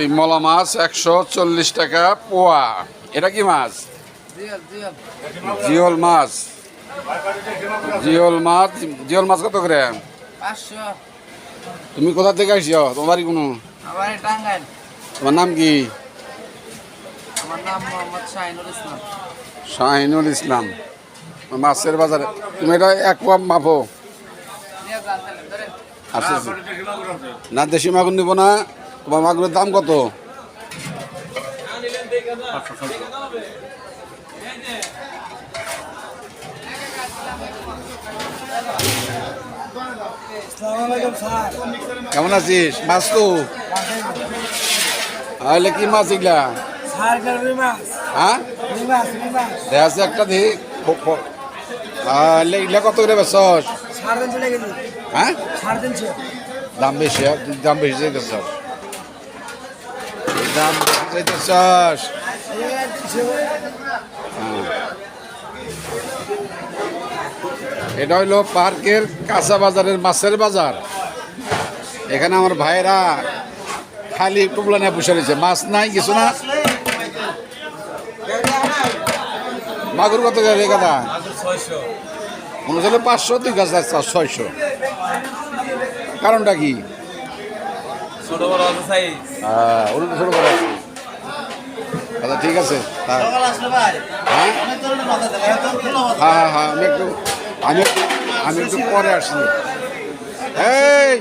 এই মলা মাছ একশো চল্লিশ টাকা পোয়া। এটা কি মাছ? জিওল মাছ। জিওল মাছ জিওল মাছ কত করে? তুমি কোথা থেকে আসছো তোমার কোনো? তোমার নাম কি? শাহিনুল ইসলাম। মাছের বাজারে তুমি এটা এক পোয়া মাপো আচ্ছা আচ্ছা। না দেশি মাগুন নিব না। তোমার মাগুরের দাম কত? কেমন আছিস? মাছ তো। তাহলে কি মাছ এগুলা? হ্যাঁ? দেখা। যাচ্ছে একটা তাহলে এগুলা কত করে বেচস হ্যাঁ? দাম বেশি? দাম বেশি দাম। এটা হইল পার্কের কাঁচা বাজারের মাছের বাজার। এখানে আমার ভাইরা খালি টুকলা নিয়ে বসে রয়েছে। মাছ নাই, কিছু না? মাগুর কত করে কথা মনে পাঁচশো তুই গাছ ছয়শো। কারণটা কি? ছোট বড় আছে সাইজ হ্যাঁ ওর ছোট বড় আছে আচ্ছা ঠিক আছে হ্যাঁ? হ্যাঁ হ্যাঁ হ্যাঁ আমি একটু আমি আমি একটু পরে আসি এই!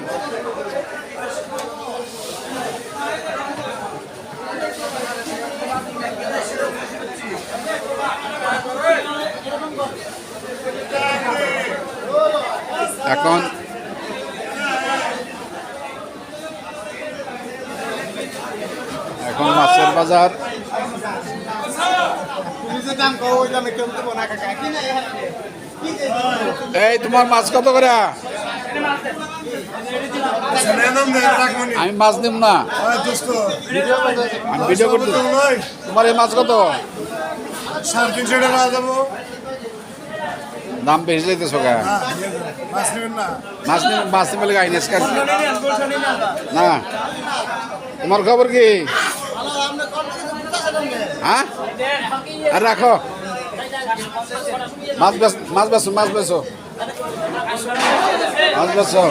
এখন এখন মাছের বাজার। এই, তোমার মাছ কত করে? আমি মাছ নিব না। আমি ভিডিও করতে তোমার এই মাছ কত? দাম বেশি যাইতেছ মাছ মাছ নিব আইনেস না। তোমার খবর কি? হ্যাঁ? আর রাখো। মাছ বেচ, মাছ বেছো মাছ বেছো মাছ বেছো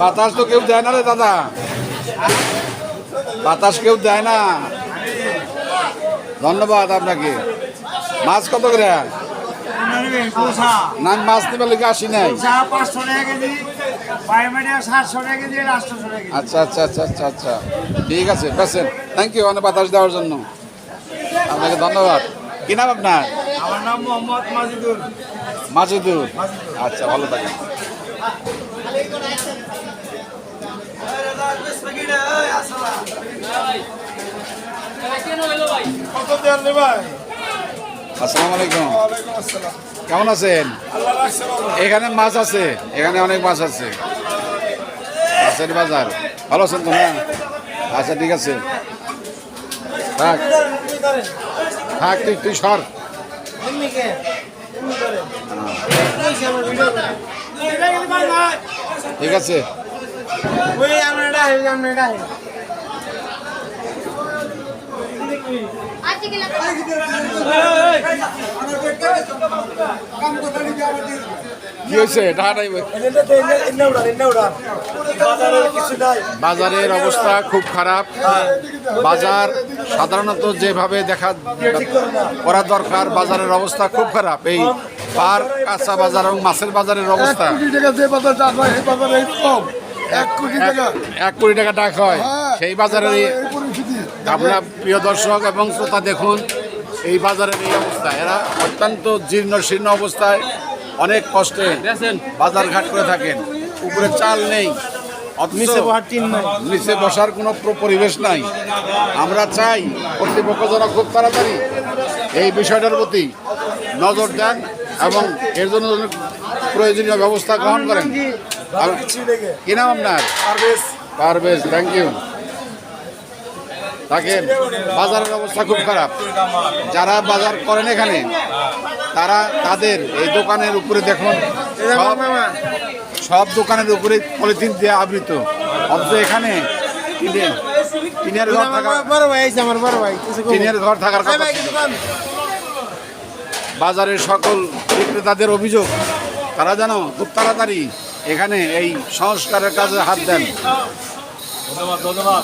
বাতাস তো কেউ দেয় না রে দাদা। বাতাস কেউ দেয় না। ধন্যবাদ আপনাকে। মাছ কত করে? না মাছ নিবার লিখে আসি নাই? পাঁচশো টাকা কেজি সাতশো টাকা কেজি আটশো টাকা আচ্ছা আচ্ছা আচ্ছা আচ্ছা আচ্ছা। ঠিক আছে বেসেন থ্যাংক ইউ অনেক বাতাস দেওয়ার জন্য। আপনাকে ধন্যবাদ। কি নাম আপনার? আমার নাম মোহাম্মদ মাজিদুল। মাজুদুর আচ্ছা ভালো থাকেন। কত দেওয়ার রে ভাই আসসালামু আলাইকুম। ওয়ালাইকুম আসসালাম কেমন আছেন? এখানে মাছ আছে। এখানে অনেক মাছ আছে। মাছের বাজার। ভালো আছেন তো না আচ্ছা ঠিক আছে। থাক। থাক, তুই তুই সর। ঠিক আছে। কি হয়েছে? বাজারের অবস্থা খুব খারাপ। বাজার সাধারণত যেভাবে দেখা করা দরকার বাজারের অবস্থা খুব খারাপ। এই পার কাঁচা বাজার এবং মাছের বাজারের অবস্থা। বাজার বাজারে এক কোটি টাকা। এক- এক কোটি টাকা টাকা হয়। হ্যাঁ, সেই বাজারের আমরা প্রিয় দর্শক এবং শ্রোতা দেখুন এই বাজারের এই অবস্থা। এরা অত্যন্ত জীর্ণ শীর্ণ অবস্থায় অনেক কষ্টে বাজার ঘাট করে থাকেন। উপরে চাল নেই নিচে নিচে বসার কোনো পরিবেশ নাই। আমরা চাই কর্তৃপক্ষ যেন খুব তাড়াতাড়ি এই বিষয়টার প্রতি নজর দেন এবং এর জন্য প্রয়োজনীয় ব্যবস্থা গ্রহণ করেন। আর- কি নাম আপনার? পারভেজ। থ্যাংক ইউ থাকেন বাজারের অবস্থা খুব খারাপ। যারা বাজার করেন এখানে তারা তাদের এই দোকানের উপরে দেখুন সব দোকানের উপরে পলিথিন দিয়ে আবৃত। অথচ এখানে টিনের ঘর টিনের ঘর থাকার কথা বাজারের সকল বিক্রেতাদের অভিযোগ তারা যেন খুব তাড়াতাড়ি এখানে এই সংস্কারের কাজে হাত দেন। ধন্যবাদ ধন্যবাদ।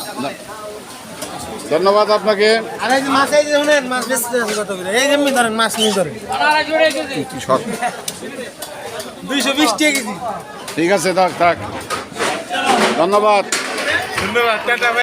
ধন্যবাদ আপনাকে। আর এই যে মাছ এই যে শুনেন মাছ বেশি আছে কত করে? এই যেমনি ধরেন মাছ নিয়ে ধরেন। দুইশো বিশ টাকা ঠিক আছে থাক থাক। ধন্যবাদ। ধন্যবাদ